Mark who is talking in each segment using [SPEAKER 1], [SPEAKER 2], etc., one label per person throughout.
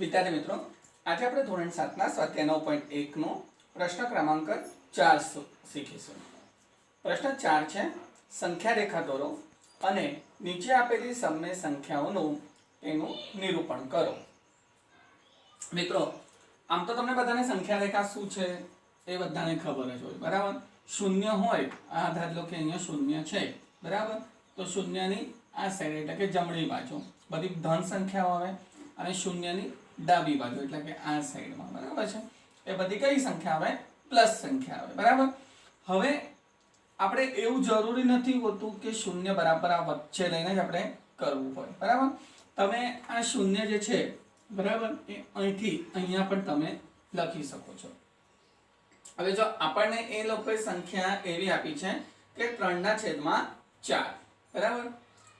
[SPEAKER 1] વિદ્યાર્થી મિત્રો, આજે આપણે ધોરણ સાતના સ્વાધ્યાય નવ પોઈન્ટ એકનો પ્રશ્ન ક્રમાંક ચાર શીખીશું. પ્રશ્ન ચાર છે સંખ્યા રેખા દોરો અને નીચે આપેલી સમય સંખ્યાઓનું એનું નિરૂપણ કરો. મિત્રો, આમ તો તમને બધાને સંખ્યા રેખા શું છે એ બધાને ખબર જ હોય, બરાબર? શૂન્ય હોય, આ ધાર લો કે અહીંયા શૂન્ય છે, બરાબર? તો શૂન્યની આ સાઈડ એટલે કે જમણી બાજુ. બધી ધન સંખ્યાઓ આવે અને શૂન્યની ડાબી બાજુ, એટલે કે આ સાઈડમાં, બરાબર છે? એ બધી કઈ સંખ્યા આવે? પ્લસ સંખ્યા આવે, બરાબર? હવે આપણે એવું જરૂરી નથી હોતું કે શૂન્ય બરાબર આ વચ્ચે લઈને જ આપણે કરવું હોય, બરાબર? તમે આ શૂન્ય જે છે, બરાબર, એ અહીંથી અહીંયા પણ તમે લખી શકો છો. હવે જો આપણને એ લોકોએ સંખ્યા એવી આપી છે કે ત્રણના છેદમાં ચાર, બરાબર?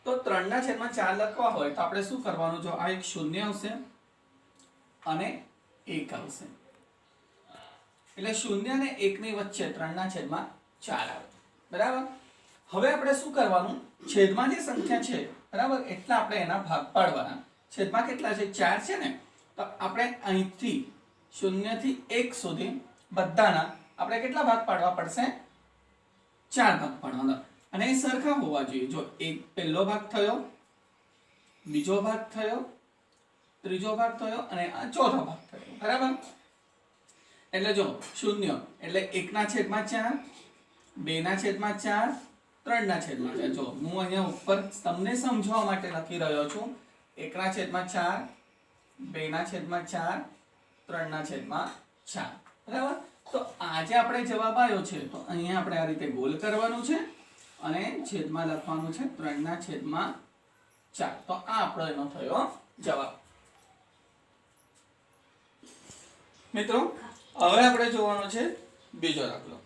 [SPEAKER 1] તો ત્રણના છેદમાં ચાર લખવા હોય તો આપણે શું કરવાનું? જો આ એક શૂન્ય આવશે અને એક આવશે. એટલે શૂન્ય અને એકની વચ્ચે ત્રણના છેદમાં ચાર આવે. બરાબર? હવે આપણે શું કરવાનું? છેદમાં જે સંખ્યા છે, બરાબર? એટલા આપણે એના ભાગ પાડવાના. છેદમાં કેટલા છે? ચાર છે ને? તો આપણે અહીંથી શૂન્યથી એક સુધી બધાના આપણે કેટલા ભાગ પાડવા પડશે? ચાર ભાગ પાડવાના. અને એ સરખા હોવા જોઈએ. જો એક પહેલો ભાગ થયો, બીજો ભાગ થયો ત્રીજો ભાગ થયો અને આ ચોથો ભાગ થયો. બરાબર? એટલે જો, શૂન્ય. એટલે એકના છેદમાં ચાર, બેના છેદમાં ચાર, ત્રણના છેદમાં ચાર. જો, હું અહીંયા ઉપર તમને સમજવા માટે લખી રહ્યો છું. એકના છેદમાં ચાર, બેના છેદમાં ચાર, ત્રણના છેદમાં ચાર. બરાબર? તો આજે આપણે જવાબ આવ્યો છે. તો અહીંયા આપણે આ રીતે ગોલ કરવાનું છે અને છેદમાં લખવાનું છે ત્રણના છેદમાં ચાર. તો આ આપણો એનો થયો જવાબ. મિત્રો, હવે આપણે જોવાનો છે બીજો દાખલો.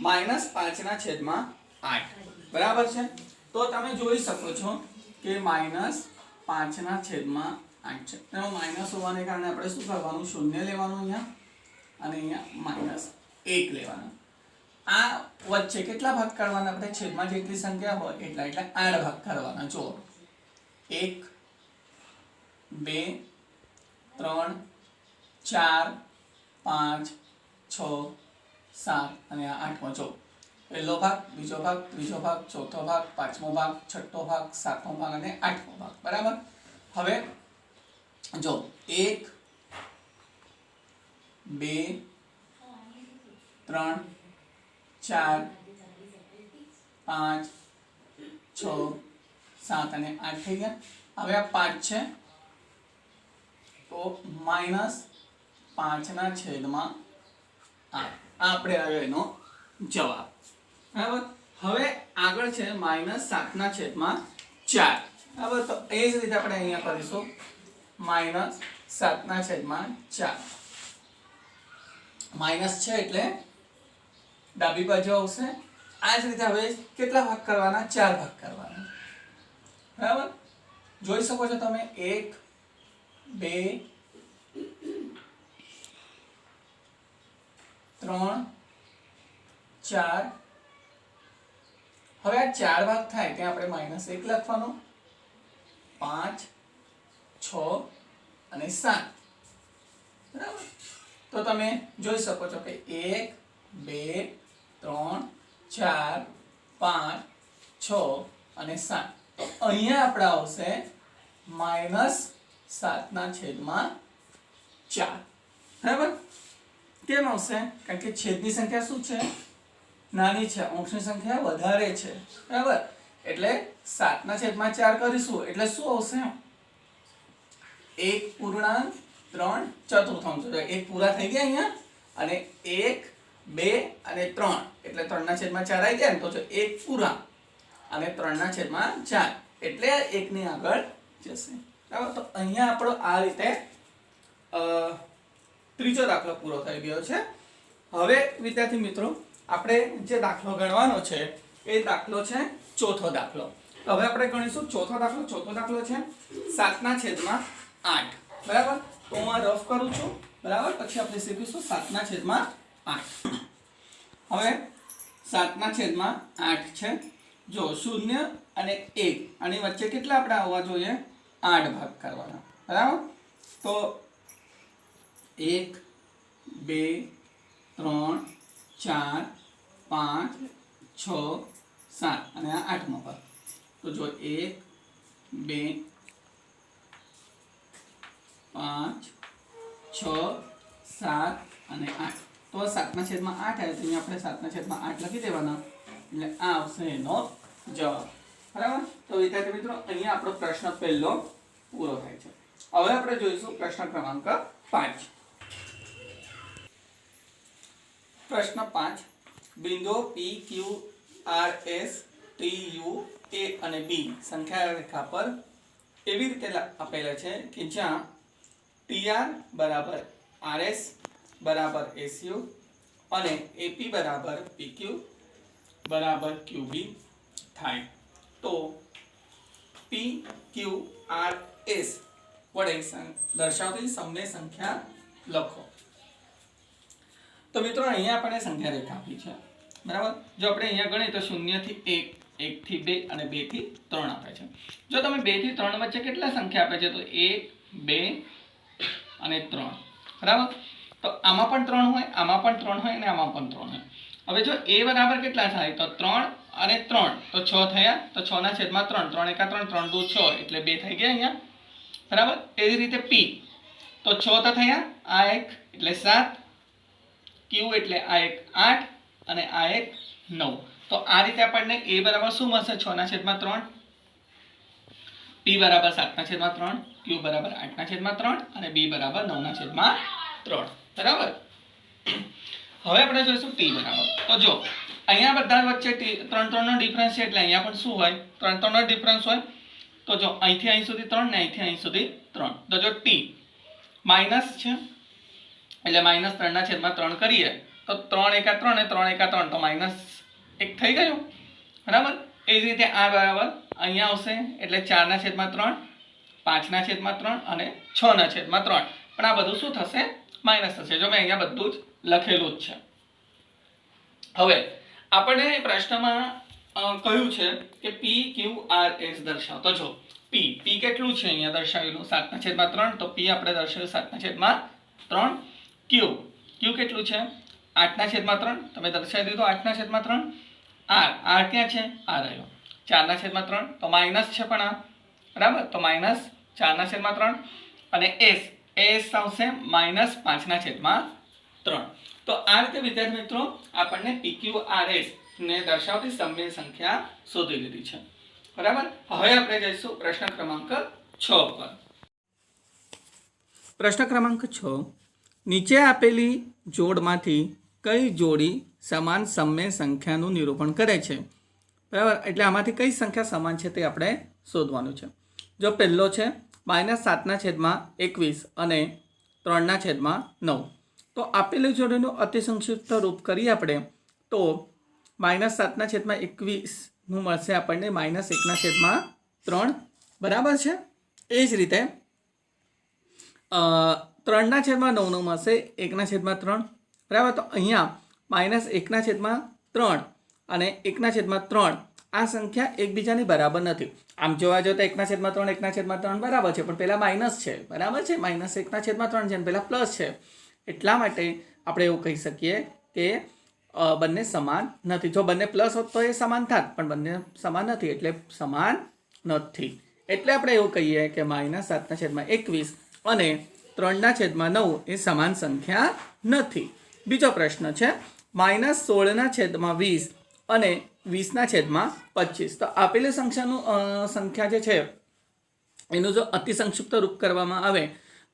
[SPEAKER 1] માઇનસ પાંચના છેદમાં આઠ. બરાબર છે? તો તમે જોઈ શકો છો કે માઇનસ પાંચના છેદમાં આઠ છે. એમાં માઇનસ હોવાને કારણે આપણે શું કરવાનું? શૂન્ય લેવાનું અહીંયા. અને અહીંયા માઇનસ એક લેવાનું. આ વચ્ચે કેટલા ભાગ કાઢવાના? આપણે છેદમાં જેટલી સંખ્યા હોય એટલા એટલે આઠ ભાગ કાઢવાના. જુઓ. એક, બે, ત્રણ, ચાર પાંચ, છ, સાત અને આ આઠમો જો. પહેલો ભાગ, બીજો ભાગ, ત્રીજો ભાગ, ચોથો ભાગ, પાંચમો ભાગ, છઠ્ઠો ભાગ, સાતમો ભાગ અને આઠમો ભાગ. બરાબર? હવે જો, એક, બે, ત્રણ, ચાર, પાંચ, છ, સાત અને આઠ થઈ ગયા. હવે આ પાંચ છે. તો માઇનસ પાંચના છેદમાં આઠ આપણે આવ્યો એનો જવાબ. બરાબર? હવે આગળ છે માઇનસ સાતના છેદમાં ચાર. બરાબર? તો એ જ રીતે આપણે અહીંયા કરીશું. માઇનસ સાતના છેદમાં ચાર. માઇનસ છે એટલે ડાબી બાજુ આવશે. આ જ રીતે હવે કેટલા ભાગ કરવાના? ચાર ભાગ કરવાના. બરાબર? જોઈ શકો છો તમે? એક, બે ત્રણ, ચાર. હવે આ ચાર ભાગ થાય ત્યાં આપણે માઇનસ એક લખવાનો. પાંચ, છ અને સાત. બરાબર? તો તમે જોઈ શકો છો કે એક, બે, ત્રણ, ચાર, પાંચ, છ અને સાત. અહીંયા આપણે આવશે માઇનસ સાતના છેદમાં ચાર. બરાબર? કેમ આવશે કારણ કે છેદની સંખ્યા શું છે? નાની છે. અંશની સંખ્યા વધારે છે. બરાબર? એટલે સાતના છેદમાં ચાર કરીશું. એટલે શું આવશે? એક પૂર્ણાંક ત્રણ ચતુર્થાંશ. એક પૂરા થઈ ગયા અહીંયા, અને એક, બે, અને ત્રણ. એટલે ત્રણના છેદમાં ચાર આવી ગયા ને, તો જો એક પૂરા, અને ત્રણના છેદમાં ચાર. એટલે એકની આગળ જશે. બરાબર? તો અહીંયા આપણો આ રીતે ત્રીજો દાખલો પૂરો થઈ ગયો છે. હવે, વિદ્યાર્થી મિત્રો, આપણે જે દાખલો ગણવાનો છે, એ દાખલો છે ચોથો દાખલો. હવે આપણે ગણીશું ચોથો દાખલો. ચોથો દાખલો છે સાતના છેદમાં આઠ. બરાબર? તો હું આ રફ કરું છું. બરાબર? પછી આપણે શીખીશું સાતના છેદમાં આઠ. હવે, સાતના છેદમાં આઠ છે. જો શૂન્ય અને એક, આની વચ્ચે કેટલા આપણે આવવા જોઈએ? આઠ ભાગ કરવાના. બરાબર? તો એક, બે, ત્રણ, ચાર, પાંચ, છ, સાત. અને આ આઠમો ભાગ. તો જો એક, બે, પાંચ, છ, સાત અને આઠ. તો સાતના છેદમાં આઠ આવે તો અહીંયા આપણે સાતના છેદમાં આઠ લખી દેવાના. એટલે આ આવશે એનો જવાબ. બરાબર? તો વિદ્યાર્થી મિત્રો, અહીંયા આપણો પ્રશ્ન પહેલો પૂરો થાય છે. હવે આપણે જોઈશું પ્રશ્ન ક્રમાંક પાંચ. પ્રશ્ન પાંચ. બિંદુ P Q R S T U A અને બી સંખ્યા રેખા પર એવી રીતે આપેલા છે કે જ્યાં ટી આર બરાબર આરએસ બરાબર એસયુ અને એપી બરાબર પીક્યુ બરાબર ક્યુબી થાય. તો પી ક્યુ આર એસ વડે દર્શાવતી સમય સંખ્યા લખો. મિત્રો, અહીંયા આપણે સંખ્યા રેખા આપી છે. બરાબર? જો આપણે અહીંયા ગણીએ તો શૂન્યથી એક, એકથી બે અને બેથી ત્રણ આપે છે. જો તમે બેથી ત્રણ વચ્ચે કેટલા સંખ્યા આપે છે, તો એક, બે અને ત્રણ. બરાબર? તો આમાં પણ ત્રણ હોય, આમાં પણ ત્રણ હોય અને આમાં પણ ત્રણ હોય. હવે જો એ બરાબર કેટલા થાય, તો ત્રણ અને ત્રણ. તો છ થયા, તો છ ના છેદમાં ત્રણ. ત્રણ એકા ત્રણ ત્રણ દુ છ, એટલે બે થઈ ગયા અહીંયા. બરાબર? એવી રીતે પી. તો છ તો થયા આ એક, એટલે સાત. ક્યુ એટલે આ એક આઠ અને આ એક નવ. તો આ રીતે આપણને એ બરાબર શું મળશે? છ ના છેદમાં ત્રણ. પી બરાબર સાતના છેદમાં ત્રણ. ક્યુ બરાબર આઠના છેદમાં ત્રણ અને બી બરાબર નવના છેદમાં ત્રણ. બરાબર? હવે આપણે જોઈશું ટી બરાબર. તો જો, અહીંયા બધા વચ્ચે ત્રણ ત્રણનો ડિફરન્સ છે એટલે અહીંયા પણ શું હોય? ત્રણ ત્રણનો ડિફરન્સ હોય. તો જો અહીંથી અહીં સુધી ત્રણ ને અહીંથી અહીં સુધી ત્રણ. તો જો ટી માઇનસ છે એટલે માઇનસ ત્રણના છેદમાં ત્રણ કરીએ, તો ત્રણ એકા ત્રણ ને ત્રણ એકા ત્રણ, તો માઇનસ એક થઈ ગયું. બરાબર? એ જ રીતે આ બરાબર અહીંયા આવશે, એટલે ચારના છેદમાં ત્રણ પાંચના છેદમાં ત્રણ અને છના છેદમાં ત્રણ. પણ આ બધું શું થશે? માઇનસ થશે. જો મેં અહીંયા બધું જ લખેલું જ છે. હવે, આપણને પ્રશ્નમાં કહ્યું છે કે પી ક્યુ આર એસ દર્શાવતો જો પી પી કેટલું છે અહીંયા દર્શાવેલું? સાતના છેદમાં ત્રણ, તો પી આપણે દર્શાવ્યું સાતના છેદમાં ત્રણ. ક્યુ ક્યુ કેટલું છે? આઠના છેદમાં ત્રણ. તમે દર્શાવી દીધું આઠના છેદમાં ત્રણ. આર. આર ક્યાં છે? આ રહ્યો ચારના છેદમાં ત્રણ. તો માઇનસ છે પણ આ. બરાબર? તો માઇનસ ચારના છેદમાં ત્રણ અને એસ. એસ આવશે માઇનસ પાંચના છેદમાં ત્રણ. તો આ રીતે વિદ્યાર્થી મિત્રો આપણને પીક્યુ આર એસ ને દર્શાવતી સમય સંખ્યા શોધી લીધી છે. બરાબર? હવે આપણે જઈશું પ્રશ્ન ક્રમાંક છ પર પ્રશ્ન ક્રમાંક છ. નીચે આપેલી જોડમાંથી કઈ જોડી સમાન સમય સંખ્યાનું નિરૂપણ કરે છે? બરાબર? એટલે આમાંથી કઈ સંખ્યા સમાન છે તે આપણે શોધવાનું છે. જો પહેલો છે માઇનસ સાતના છેદમાં એકવીસ અને ત્રણના છેદમાં નવ. તો આપેલી જોડીનું અતિસંક્ષિપ્ત રૂપ કરીએ આપણે, તો માઇનસ સાતના છેદમાં એકવીસનું મળશે આપણને માઇનસ એકના છેદમાં ત્રણ. બરાબર છે? એ જ રીતે ત્રણના છેદમાં નવનું મળશે, એકના છેદમાં ત્રણ. બરાબર? તો અહીંયા માઇનસ એકના છેદમાં ત્રણ અને એકના છેદમાં ત્રણ. આ સંખ્યા એકબીજાની બરાબર નથી. આમ જોવા જાઓ તો એકના છેદમાં ત્રણ, એકના છેદમાં ત્રણ બરાબર છે, પણ પહેલાં માઇનસ છે. બરાબર છે? માઇનસ એકના છેદમાં ત્રણ છે અને પહેલાં પ્લસ છે. એટલા માટે આપણે એવું કહી શકીએ કે બંને સમાન નથી. જો બંને પ્લસ હોત તો એ સમાન થાત, પણ બંને સમાન નથી, એટલે સમાન નથી. એટલે આપણે એવું કહીએ કે માઇનસ સાતના છેદમાં એકવીસ અને ત્રણના છેદમાં નવ એ સમાન સંખ્યા નથી. બીજો પ્રશ્ન છે, માઇનસ સોળના છેદમાં વીસ અને વીસના છેદમાં પચીસ. તો આપેલી સંખ્યાનું સંખ્યા જે છે, એનું જો અતિ સંક્ષિપ્ત રૂપ કરવામાં આવે,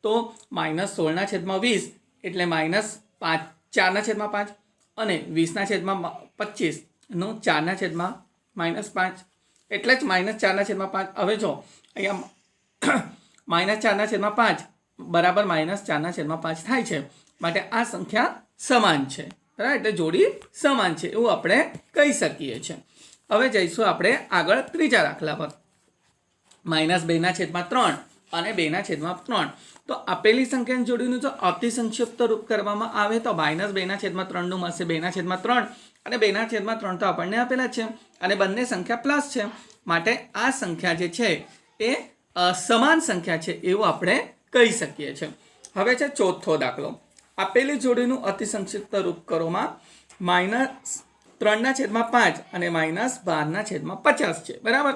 [SPEAKER 1] તો માઇનસ સોળના છેદમાં વીસ એટલે માઇનસ પાંચ, ચારના છેદમાં પાંચ અને વીસના છેદમાં પચીસનું ચારના છેદમાં માઇનસ પાંચ. એટલે જ માઇનસ ચારના છેદમાં પાંચ. હવે જો, અહીંયા માઇનસ ચારના છેદમાં પાંચ. બરાબર માઇનસ ચારના છેદમાં પાંચ થાય છે. માટે આ સંખ્યા સમાન છે. બરાબર? એટલે જોડી સમાન છે. એવું આપણે કહી શકીએ છીએ. હવે જઈશું આપણે આગળ ત્રીજા દાખલા પર. માઇનસ બેના છેદમાં ત્રણ અને બેના છેદમાં ત્રણ. તો આપેલી સંખ્યાની જોડીનું જો અતિ સંક્ષિપ્ત રૂપ કરવામાં આવે તો માઇનસ બેના છેદમાં ત્રણનું મળશે. બેના છેદમાં ત્રણ અને બેના છેદમાં ત્રણ તો આપણને આપેલા છે. અને બંને સંખ્યા પ્લસ છે. માટે આ સંખ્યા જે છે એ સમાન સંખ્યા છે એવું આપણે કહી શકીએ છીએ. હવે છે ચોથો દાખલો. આપેલી જોડીનું અતિ સંક્ષિપ્ત રૂપ કરોમાં માઇનસ ત્રણના છેદમાં પાંચ અને માઇનસ બારના છેદમાં પચાસ છે. બરાબર?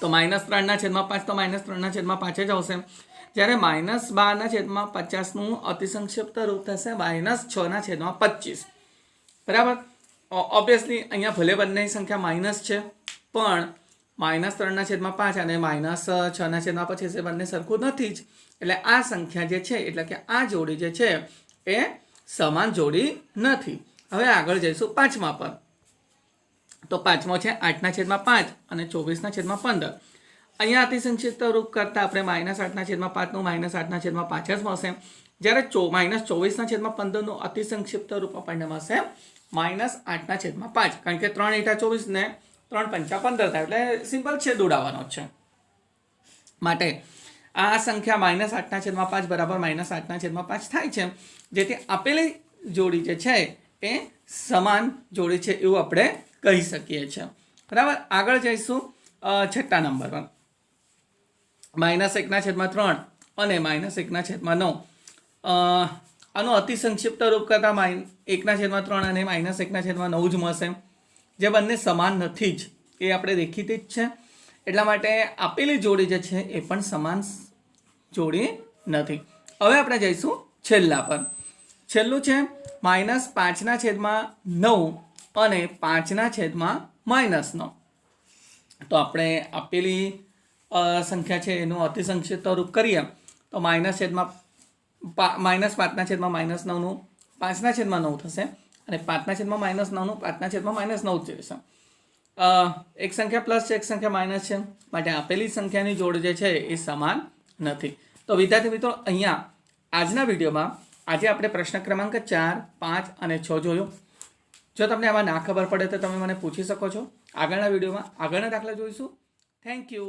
[SPEAKER 1] તો માઇનસ ત્રણના છેદમાં પાંચ, તો માઇનસ ત્રણના છેદમાં પાંચ જ આવશે. જ્યારે માઇનસ બારના છેદમાં પચાસનું અતિ સંક્ષિપ્ત રૂપ થશે, માઇનસ છના છેદમાં પચીસ. બરાબર? ઓબ્વિયસલી અહીંયા ભલે બંનેની સંખ્યા માઇનસ છે, પણ માઇનસ ત્રણના છેદમાં પાંચ અને માઇનસ છના છેદમાં પચીસ એ બંને સરખું નથી જ. એટલે આ સંખ્યા જે છે, એટલે કે આ જોડી જે છે, એ સમાન જોડી નથી. હવે આગળ જઈશું પાંચમા પર. તો પાંચમો છે આઠના છેદમાં પાંચ અને ચોવીસના છેદમાં પંદર. અહીંયા અતિ સંક્ષિપ્ત રૂપ કરતાં આપણે માઇનસ આઠના છેદમાં પાંચનું માઇનસ આઠના છેદમાં પાંચ જ મળશે. જ્યારે ચો માઇનસ ચોવીસના છેદમાં પંદરનું અતિ સંક્ષિપ્ત રૂપ આપણને મળશે માઇનસ આઠના છેદમાં પાંચ. કારણ કે ત્રણ એટા ચોવીસ ને ત્રણ પંચા પંદર થાય, એટલે સિમ્પલ છેદ ઉડાવવાનો છે. માટે આ સંખ્યા માઇનસ આઠના છેદમાં પાંચ બરાબર માઇનસ આઠના છેદમાં પાંચ થાય છે. જેથી આપેલી જોડી જે છે એ સમાન જોડી છે એવું આપણે કહી શકીએ છીએ. બરાબર? આગળ જઈશું છઠ્ઠા નંબર પર માઇનસ એકના છેદમાં ત્રણ અને માઇનસ એકના છેદમાં નવ. આનું અતિ સંક્ષિપ્ત રૂપ કરતાં માઇન, એકના છેદમાં ત્રણ અને માઇનસ એકના છેદમાં નવ જ મળશે. જે બંને સમાન નથી જ, એ આપણે દેખીતી જ છે. એટલા માટે આપેલી જોડી જે છે, એ પણ સમાન જોડી નથી. હવે આપણે જઈશું છેલ્લા પર. છેલ્લું છે, માઇનસ પાંચના છેદમાં નવ અને પાંચના છેદમાં માઇનસ નવ તો આપણે આપેલી સંખ્યા છે, એનું અતિસંક્ષિપ્ત રૂપ કરીએ. તો માઇનસ છેદમાં પા, માઇનસ પાંચના છેદમાં માઇનસ નવનું, પાંચના છેદમાં નવ થશે. અને પાંચના છેદમાં માઇનસ નવનું, પાંચના છેદમાં માઇનસ નવ જ જોઈશે એક સંખ્યા પ્લસ છે, એક સંખ્યા માઇનસ છે. માટે આપેલી સંખ્યાની જોડ જે છે એ સમાન નથી. તો વિદ્યાર્થી મિત્રો, અહીંયા આજના વિડીયોમાં આજે આપણે પ્રશ્ન ક્રમાંક ચાર, પાંચ અને છ જોયો. જો તમને આમાં ના ખબર પડે તો તમે મને પૂછી શકો છો. આગળના વિડીયોમાં આગળના દાખલા જોઈશું. Thank you